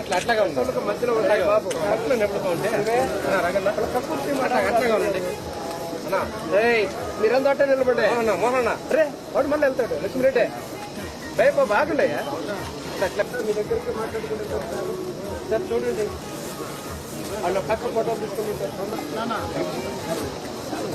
అట్లా అట్లాగా ఉంది మధ్యలో ఉంటాయి బాబు అట్లా ఉంటే అట్లాగా ఉండండి అన్నా ఏయ్ మీరంతా అట్టే నిలబడే అన్నా మోహన్ రే వాడు మళ్ళీ వెళ్తాడు లక్ష్మిరెడ్డి రేపు బాగుండయా అట్లా మీ దగ్గరికి మాట్లాడుకుంటే సార్ చూడండి వాళ్ళు పక్క ఫోటో తీసుకుని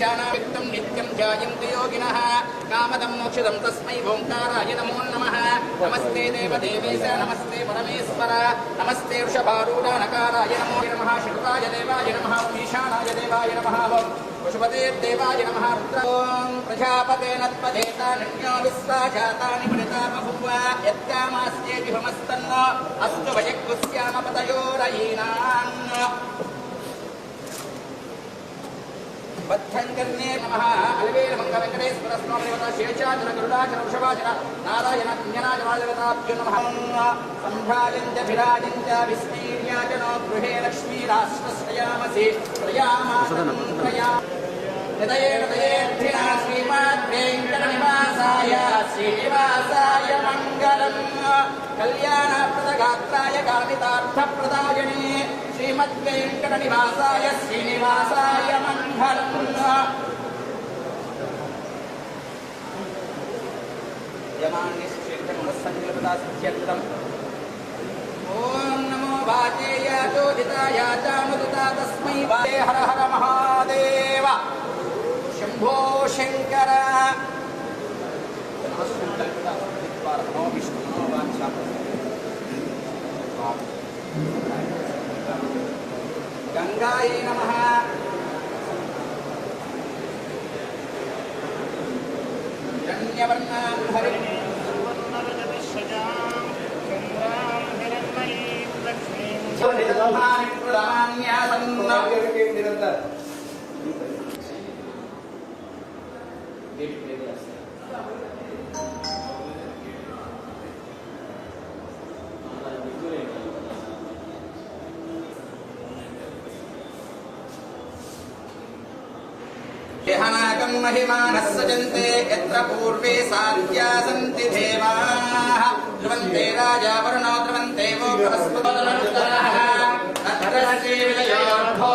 ధర్మపత్ని నిత్యం ధ్యాయంతి యోగిన కామదం మోక్షదం తస్మై ఓంకారాయ నమో నమ నమస్తే దేవదేవేశ నమస్తే పరమేశ్వర నమస్తే వృషభారూఢ నకారాయ నమో నమ శుక్రాయ దేవాయ నమ ఈశానాయ దేవాయ నమ పశుపతేర్దేవాయ నమ దేవాయ నమః రుద్ర విశ్వా జాతాని నత్పదేతాన్యో బహువ యత్కామాస్యేతి భమస్తన్న అస్తు వయక్కుస్యామ పతయోరయీనాన్ బద్ధంకర్ణే నమ. అలవేల మంగ వెంకటేశ్వర స్వామి దేవత శేషాచల గరుడాచల వృషభాచల నారాయణ పుణ్యనాచ వాజవతాభ్యో నమ. సంభ్రాజం చ విస్మీర్యాచనో గృహే లక్ష్మీ రాష్ట్రశ్రయామసి ప్రయామాసం ప్రయా హృదయే వెంకటనివాసాయ శ్రీనివాసాయ మంగళం. కళ్యాణప్రదగాత్రాయ శ్రీనివాసాయ మంగళం. యమాన్యశ్చేతమనస్సంకల్పదాస్యర్థం ఓం నమో వాచేయాచోదితాయ చాముదితా తస్మై వాచే హర హర మహాదేవ. శంభో శంకర. నమో విష్ణు వాంఛా గంగాయే నమ. ధన్యవర్ణాం ह्यहनाकं महिमानः सजन्ते, यत्र पूर्वे साध्या सन्ति देवाः। ध्रुवन्ते राजा वरुणो, ध्रुवन्ते वो बृहस्पतिः तत्र अनन्यात्रित्रयन्तो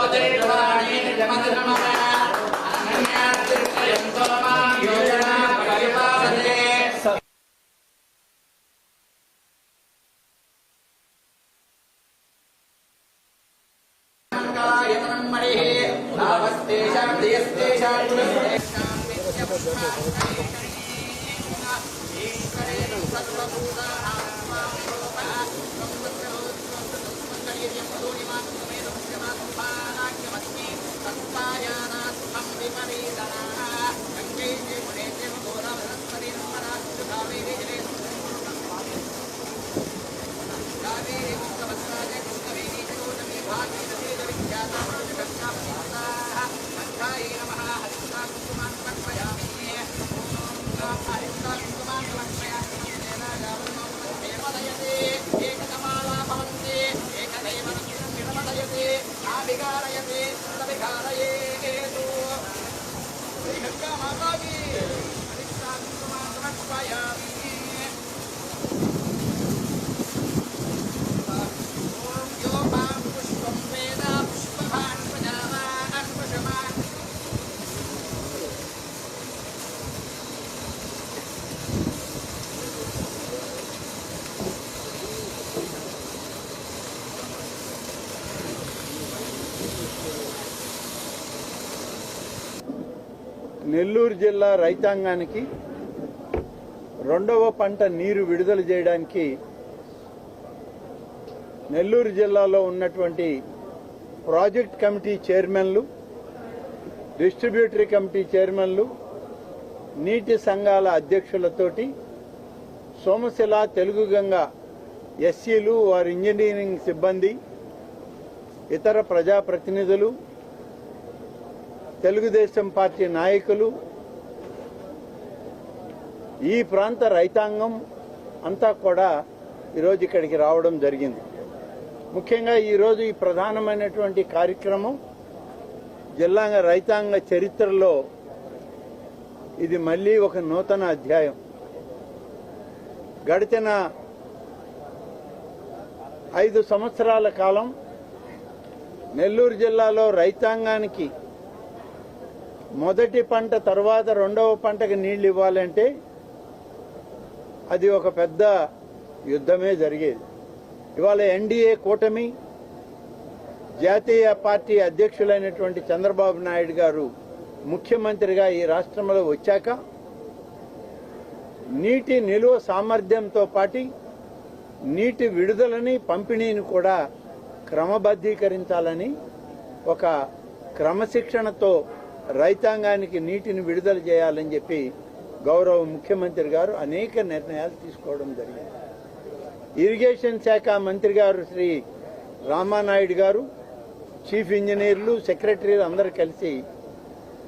Thank you. నెల్లూరు జిల్లా రైతాంగానికి రెండవ పంట నీరు విడుదల చేయడానికి నెల్లూరు జిల్లాలో ఉన్నటువంటి ప్రాజెక్ట్ కమిటీ చైర్మన్లు డిస్ట్రిబ్యూటరీ కమిటీ చైర్మన్లు నీటి సంఘాల అధ్యక్షులతోటి సోమశిల తెలుగు గంగ ఎస్సీలు వారి ఇంజనీరింగ్ సిబ్బంది ఇతర ప్రజాప్రతినిధులు తెలుగుదేశం పార్టీ నాయకులు ఈ ప్రాంత రైతాంగం అంతా కూడా ఈరోజు ఇక్కడికి రావడం జరిగింది. ముఖ్యంగా ఈరోజు ఈ ప్రధానమైనటువంటి కార్యక్రమం జిల్లాంగ రైతాంగ చరిత్రలో ఇది మళ్ళీ ఒక నూతన అధ్యాయం. గడిచిన ఐదు సంవత్సరాల కాలం నెల్లూరు జిల్లాలో రైతాంగానికి మొదటి పంట తర్వాత రెండవ పంటకి నీళ్ళు ఇవ్వాలంటే అది ఒక పెద్ద యుద్ధమే జరిగేది. ఇవాళ ఎన్డీఏ కూటమి జాతీయ పార్టీ అధ్యక్షులైనటువంటి చంద్రబాబు నాయుడు గారు ముఖ్యమంత్రిగా ఈ రాష్ట్రంలో వచ్చాక నీటి నిలువ సామర్థ్యంతో పాటు నీటి విడుదలని పంపిణీని కూడా క్రమబద్ధీకరించాలని ఒక క్రమశిక్షణతో రైతాంగానికి నీటిని విడుదల చేయాలని చెప్పి గౌరవ ముఖ్యమంత్రి గారు అనేక నిర్ణయాలు తీసుకోవడం జరిగింది. ఇరిగేషన్ శాఖ మంత్రి గారు శ్రీ రామానాయుడు గారు చీఫ్ ఇంజనీర్లు సెక్రటరీలు అందరూ కలిసి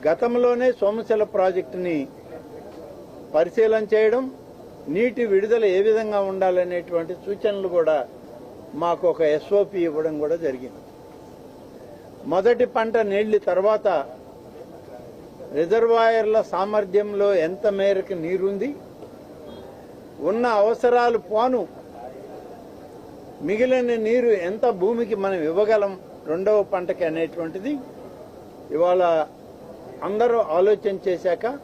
గతంలోనే సోమశిల ప్రాజెక్టుని పరిశీలన చేయడం నీటి విడుదల ఏ విధంగా ఉండాలనేటువంటి సూచనలు కూడా మాకు ఒక ఎస్ఓపి ఇవ్వడం కూడా జరిగింది. మొదటి పంట నీళ్ళు తర్వాత రిజర్వాయర్ల సామర్థ్యంలో ఎంత మేరకు నీరుంది? ఉన్న అవసరాలు పోను. మిగిలిన నీరు ఎంత భూమికి మనం ఇవ్వగలం? రెండవ పంటకి అనేటువంటిది. ఇవాళ అందరూ ఆలోచన చేశాక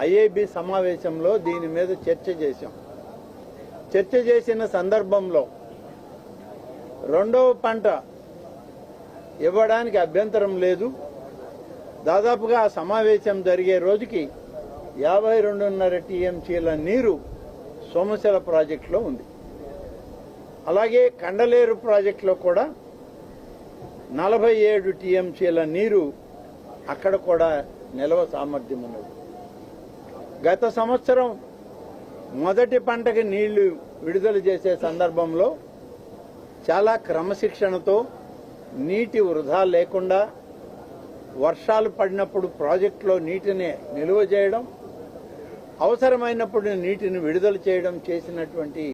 ఐఏబి సమావేశంలో దీని మీద చర్చ చేశాం. చర్చ చేసిన సందర్భంలో రెండవ పంట ఇవ్వడానికి అభ్యంతరం లేదు. దాదాపుగా ఆ సమావేశం జరిగే రోజుకి యాభై రెండున్నర టీఎంసీల నీరు సోమశల ప్రాజెక్టులో ఉంది. అలాగే కండలేరు ప్రాజెక్టులో కూడా నలభై ఏడు టీఎంసీల నీరు అక్కడ కూడా నిల్వ సామర్థ్యం ఉన్నది. గత సంవత్సరం మొదటి పంటకి నీళ్ళు విడుదల చేసే సందర్భంలో చాలా క్రమశిక్షణతో నీటి వృధా లేకుండా వర్షాలు పడినప్పుడు ప్రాజెక్టులో నీటిని నిల్వ చేయడం అవసరమైనప్పుడు నీటిని విడుదల చేయడం చేసినటువంటి